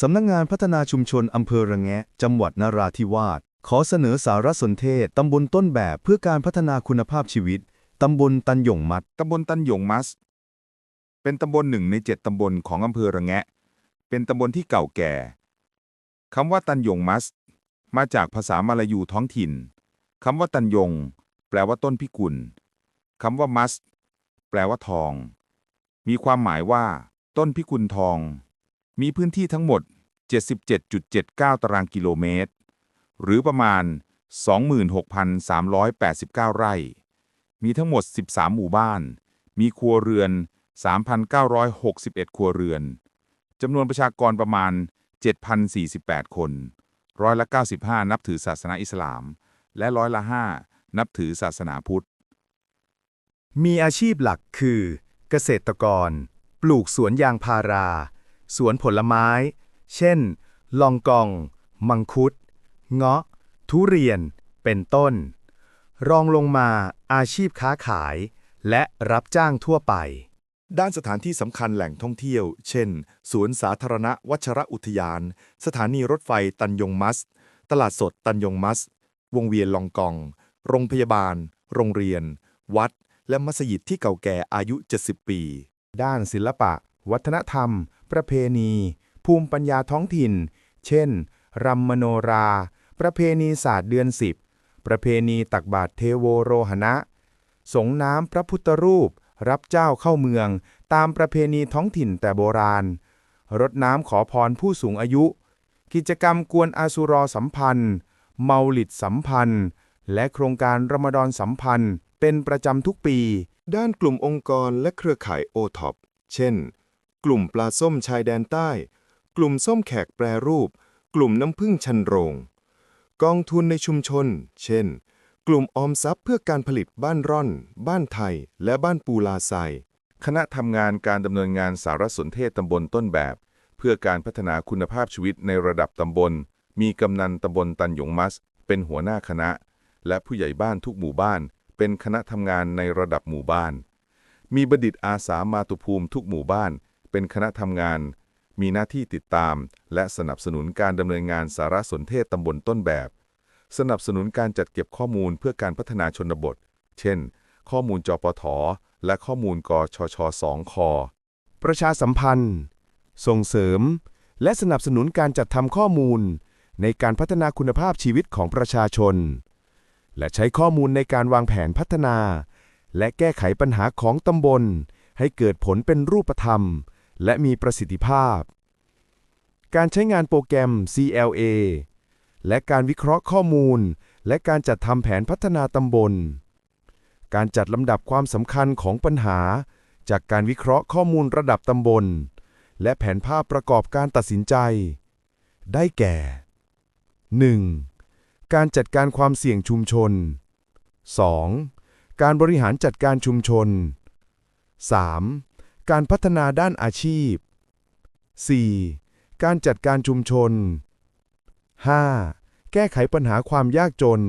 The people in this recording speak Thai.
สำนักงานพัฒนาชุมชนอำเภอระแงะ จังหวัดนราธิวาส ขอเสนอสารสนเทศ ตำบลต้นแบบเพื่อการพัฒนาคุณภาพชีวิต ตำบลตันหยงมัด ตำบลตันหยงมัส เป็นตำบลหนึ่งในเจ็ดตำบลของอำเภอระแงะ เป็นตำบลที่เก่าแก่ คำว่าตันหยงมัส มาจากภาษามาลายูท้องถิ่น คำว่าตันยง แปลว่าต้นพิกุล คำว่ามัส แปลว่าทอง มีความหมายว่า ต้นพิกุลทอง มีพื้นที่ทั้งหมด 77.79 ตารางกิโลเมตร หรือประมาณ 26,389 ไร่ มีทั้งหมด 13 หมู่บ้าน มีครัวเรือน 3,961 ครัวเรือน จำนวนประชากรประมาณ 7,048 คน ร้อยละ 95 นับถือศาสนาอิสลาม และร้อยละ 5 นับถือศาสนาพุทธ มีอาชีพหลักคือ เกษตรกร ปลูกสวนยางพารา สวนผลไม้ เช่น ลองกอง มังคุด เงาะ ทุเรียน เป็นต้น รองลงมาอาชีพค้าขาย และรับจ้างทั่วไป ด้านสถานที่สำคัญแหล่งท่องเที่ยว เช่น สวนสาธารณะวัชระอุทยาน สถานีรถไฟตันยงมัส ตลาดสดตันยงมัส วงเวียนลองกอง โรงพยาบาล โรงเรียน วัด และมัสยิดที่เก่าแก่อายุ 70 ปี ด้านศิลปะ วัฒนธรรม ประเพณี ภูมิปัญญาท้องถิ่น เช่นรำมโนรา ประเพณีศาสตร์เดือนสิบประเพณีตักบาตรเทโวโรหณะ สงน้ำพระพุทธรูป รับเจ้าเข้าเมือง ตามประเพณีท้องถิ่นแต่โบราณ รดน้ำขอพรผู้สูงอายุ กิจกรรมกวนอาสุรอสัมพันธ์ เมาลิดสัมพันธ์ และโครงการรมฎอนสัมพันธ์ เป็นประจำทุกปี ด้านกลุ่มองค์กรและเครือข่ายโอท็อปเช่น กลุ่มปลาส้มชายแดนใต้ กลุ่มส้มแขกแปรรูป กลุ่มน้ำผึ้งชันโรง กองทุนในชุมชน เช่น กลุ่มออมทรัพย์เพื่อการผลิตบ้านร่อน บ้านไทย และบ้านปูลาไซ คณะทำงานการดำเนินงานสารสนเทศตำบลต้นแบบ เพื่อการพัฒนาคุณภาพชีวิตในระดับตำบล มีกำนันตำบลตันหยงมัส เป็นหัวหน้าคณะ และผู้ใหญ่บ้านทุกหมู่บ้าน เป็นคณะทำงานในระดับหมู่บ้านมีบัณฑิตอาสามาตุภูมิทุกหมู่บ้าน เป็นคณะทำงาน มีหน้าที่ติดตาม และสนับสนุนการดำเนินงานสารสนเทศตำบลต้นแบบ สนับสนุนการจัดเก็บข้อมูลเพื่อการพัฒนาชนบท เช่น ข้อมูลจปท และข้อมูลกชช2คประชาสัมพันธ์ ส่งเสริม และสนับสนุนการจัดทำข้อมูล ในการพัฒนาคุณภาพชีวิตของประชาชน และใช้ข้อมูลในการวางแผนพัฒนา และแก้ไขปัญหาของตำบล ให้เกิดผลเป็นรูปธรรม และมีประสิทธิภาพ การใช้งานโปรแกรม CLA และการวิเคราะห์ข้อมูล และการจัดทำแผนพัฒนาตำบล การจัดลำดับความสำคัญของปัญหา จากการวิเคราะห์ข้อมูลระดับตำบล และแผนภาพประกอบการตัดสินใจ ได้แก่ 1. การจัดการความเสี่ยงชุมชน 2. การบริหารจัดการชุมชน 3. การพัฒนาด้านอาชีพ 4. การจัดการชุมชน 5. แก้ไขปัญหาความยากจน